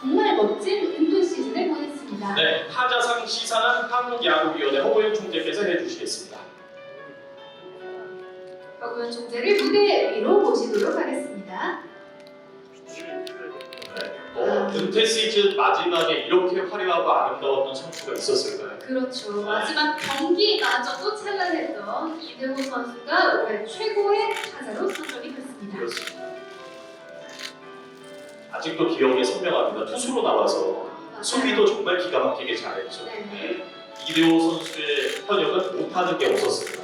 정말 멋진 은퇴 시즌을 보냈습니다. 네, 타자상 시사는 한국야구위원회 허고영 총재께서 해주시겠습니다. 박우현 총재를 무대 위로 모시도록 하겠습니다. 네, 어, 은퇴 시즌 마지막에 이렇게 화려하고 아름다웠던 선수가 있었을까요? 그렇죠. 마지막 경기마저도 찬란했던 이대호 선수가 올해 최고의 타자로 선정이 됐습니다. 그렇습니다. 아직도 기억에 선명합니다. 투수로 나와서 수비도 정말 기가 막히게 잘했죠. 네. 네. 이대호 선수의 현역은 못하는 게 없었습니다.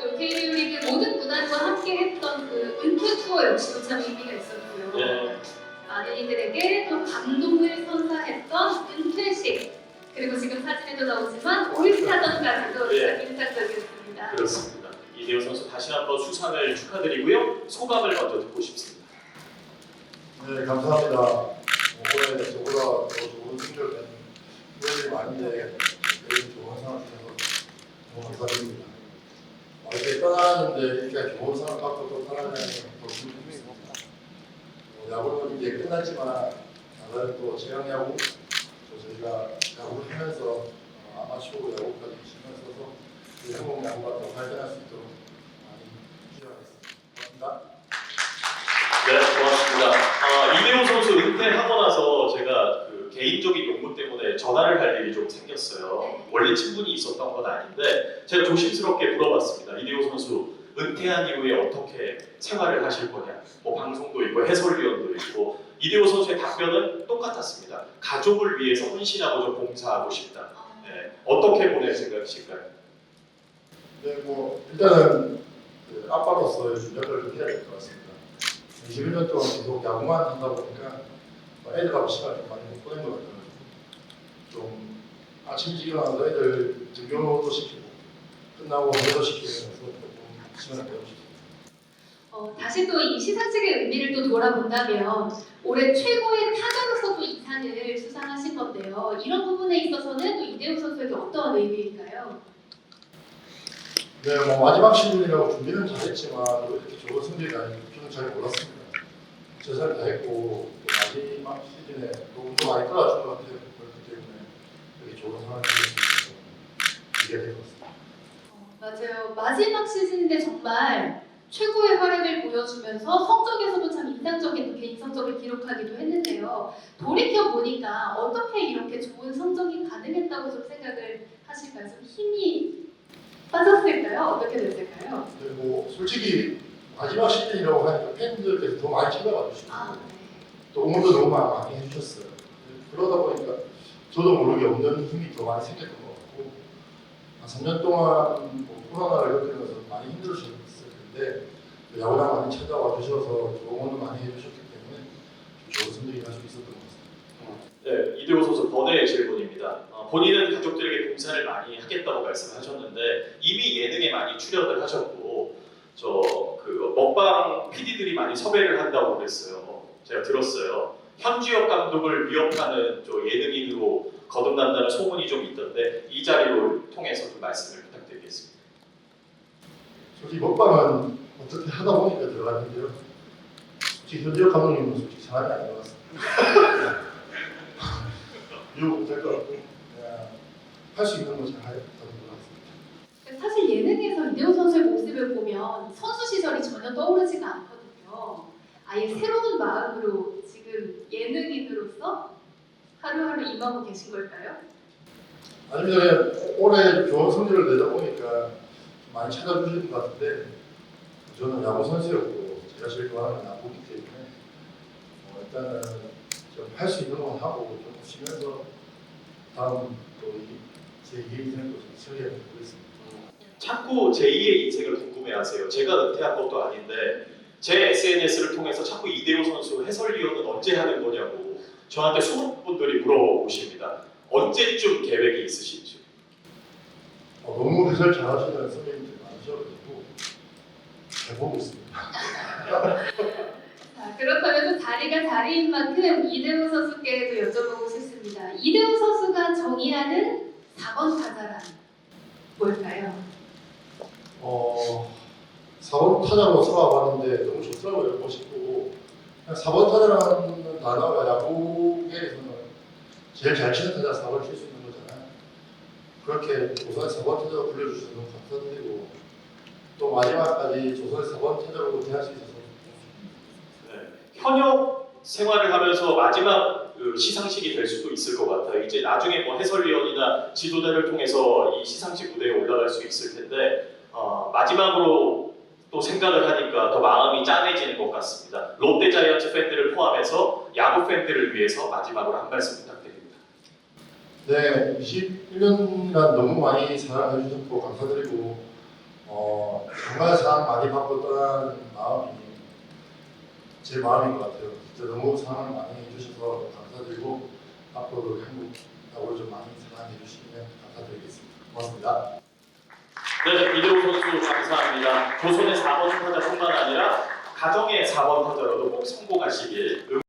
또 KBO 리그 모든 구단과 함께 했던 그 은퇴 투어 역시도 참 의미가 있었고요. 네. 많은 이들에게 또 감동을 선사했던 은퇴식 그리고 지금 사진에도 나오지만 올스타전까지도 네. 참 인상적이었습니다. 그렇습니다. 이대호 선수 다시 한번 수상을 축하드리고요. 소감을 먼저 듣고 싶습니다. 네, 감사합니다. 뭐, 올해 저보다 더 좋은 성적을 낸 후배들이 많은데 그래도 좋은 상을 주셔서 너무 감사드립니다. 어, 이렇게 떠나는데 이렇게 좋은 상을 받고 또 떠나는 더 기분이 좋습니다. 어, 야구는 이제 끝났지만 나가는 또 제왕야구 또 저희가 야구를 하면서 어, 아마추어 야구까지 한국 야구가 더 발전할 수 있도록 많이 기도하겠습니다. 고맙습니다. 네, 고맙습니다. 아, 이대호 선수 은퇴하고 나서 제가 그 개인적인 용무 때문에 전화를 할 일이 좀 생겼어요. 네. 원래 친분이 있었던 건 아닌데 제가 조심스럽게 물어봤습니다. 이대호 선수 은퇴한 이후에 어떻게 생활을 하실 거냐? 뭐 방송도 있고 해설위원도 있고 이대호 선수의 답변은 똑같았습니다. 가족을 위해서 헌신하고 좀 봉사하고 싶다. 네, 어떻게 보낼 생각이실까요? 네, 뭐 일단은 그 아빠로서 좀 역할을 좀 해야 될 것 같습니다. 21년 동안 계속 야구만 하다 보니까 뭐 애들하고 시간을 좀 많이 못 보낸 것 같아요. 좀 아침 일어나서 애들 등교도 시키고 끝나고 회도 시키면서 조금 시간을 싶습니다. 어, 다시 또 이 시상식의 의미를 또 돌아본다면 올해 최고의 타자로서도 이 상을 수상하신 건데요. 이런 부분에 있어서는 또 이대호 선수에게 어떠한 의미일까요? 네, 뭐 마지막 시즌이라고 준비는 잘했지만 또 이렇게 좋은 나는 저는 잘 몰랐습니다. 최선을 다했고 또 마지막 시즌에 또 운동 많이 끌어준 것 같아요. 그렇기 때문에 이렇게 좋은 있어서 기대가 될것 같습니다. 어, 맞아요. 마지막 시즌인데 정말 최고의 활약을 보여주면서 성적에서도 참 인상적인 개인 성적을 기록하기도 했는데요. 돌이켜 보니까 어떻게 이렇게 좋은 성적이 가능했다고 좀 생각을 하실까요? 좀 힘이 빠졌을까요? 어떻게 됐을까요? 근데 뭐 솔직히 마지막 시즌이라고 하니까 팬들께서 더 많이 찾아와 주시고 아, 네. 또 응원도 너무 많이 해주셨어요. 그러다 보니까 저도 모르게 없는 힘이 더 많이 생겼던 것 같고 한 3년 동안 뭐 코로나를 겪으면서 많이 힘들으셨을 텐데 또 야구장 많이 찾아와 주셔서 응원도 많이 해주셨기 때문에 좋은 성적이 날수 있었던 것 같습니다. 네, 이대호 선수 번외의 질문입니다. 어, 본인은 가족들에게 봉사를 많이 하겠다고 말씀하셨는데 이미 예능에 많이 출연을 하셨고 저 그 먹방 PD들이 많이 섭외를 한다고 그랬어요. 제가 들었어요. 현주엽 감독을 위협하는 저 예능인으로 거듭난다는 소문이 좀 있던데 이 자리를 통해서 좀 말씀을 부탁드리겠습니다. 솔직히 먹방은 어떻게 하다 보니까 들어갔는데요. 솔직히 현지혁 감독님은 솔직히 사람이 아닌 것 같습니다. 유혹 못할 것 같고 할 수 있는 거잘 하는 것 같습니다. 사실 예능에서 이대호 선수의 모습을 보면 선수 시절이 전혀 떠오르지가 않거든요. 아예 새로운 마음으로 지금 예능인으로서 하루하루 임하고 계신 걸까요? 아니면 그냥 올해 좋은 성적을 내다 보니까 좀 많이 찾아주시는 것 같은데 저는 야구 선수였고 제가 제일 좋아하는 건 야구기 때문에 어, 일단은 좀 할 수 있는 건 하고 좀 쉬면서 다음 또제 2의 인생을 또 설계해 보겠습니다. 자꾸 제2의 인생을 궁금해하세요. 제가 은퇴한 것도 아닌데 제 SNS를 통해서 자꾸 이대호 선수 해설위원은 언제 하는 거냐고 저한테 수많은 분들이 물어보십니다. 언제쯤 계획이 있으신지. 어, 너무 해설 잘하시는 선배님들이 많으셔가지고 해보고 있습니다. 자, 그렇다면 또 자리가 자리인 만큼 이대호 선수께도 여쭤보고 싶습니다. 이대호 선수가 정의하는 4번 타자란 뭘까요? 어, 4번 타자로 살아봤는데 너무 좋더라고요. 멋있고 4번 타자라는 단어가 야구계에서는 제일 잘 치는 타자 4번 칠 수 있는 거잖아요. 그렇게 조선의 4번 타자로 불려주셔서 너무 감사드리고 또 마지막까지 조선의 4번 타자로 대할 수 있어서 네. 현역 생활을 하면서 마지막 그 시상식이 될 수도 있을 것 같아요. 이제 나중에 뭐 해설위원이나 지도자를 통해서 이 시상식 무대에 올라갈 수 있을 텐데 어, 마지막으로 또 생각을 하니까 더 마음이 짠해지는 것 같습니다. 롯데 자이언츠 팬들을 포함해서 야구 팬들을 위해서 마지막으로 한 말씀 부탁드립니다. 네, 21년간 너무 많이 사랑해 주셨고 감사드리고 어, 정말 사랑 많이 받고 떠난 마음이 제 마음인 것 같아요. 너무 사랑 많이 해주셔서 감사드리고 앞으로도 야구를 좀 많이 사랑해 주시면 감사드리겠습니다. 고맙습니다. 네, 이대호 선수 감사합니다. 조선의 4번 타자뿐만 아니라 가정의 4번 타자로도 꼭 성공하시길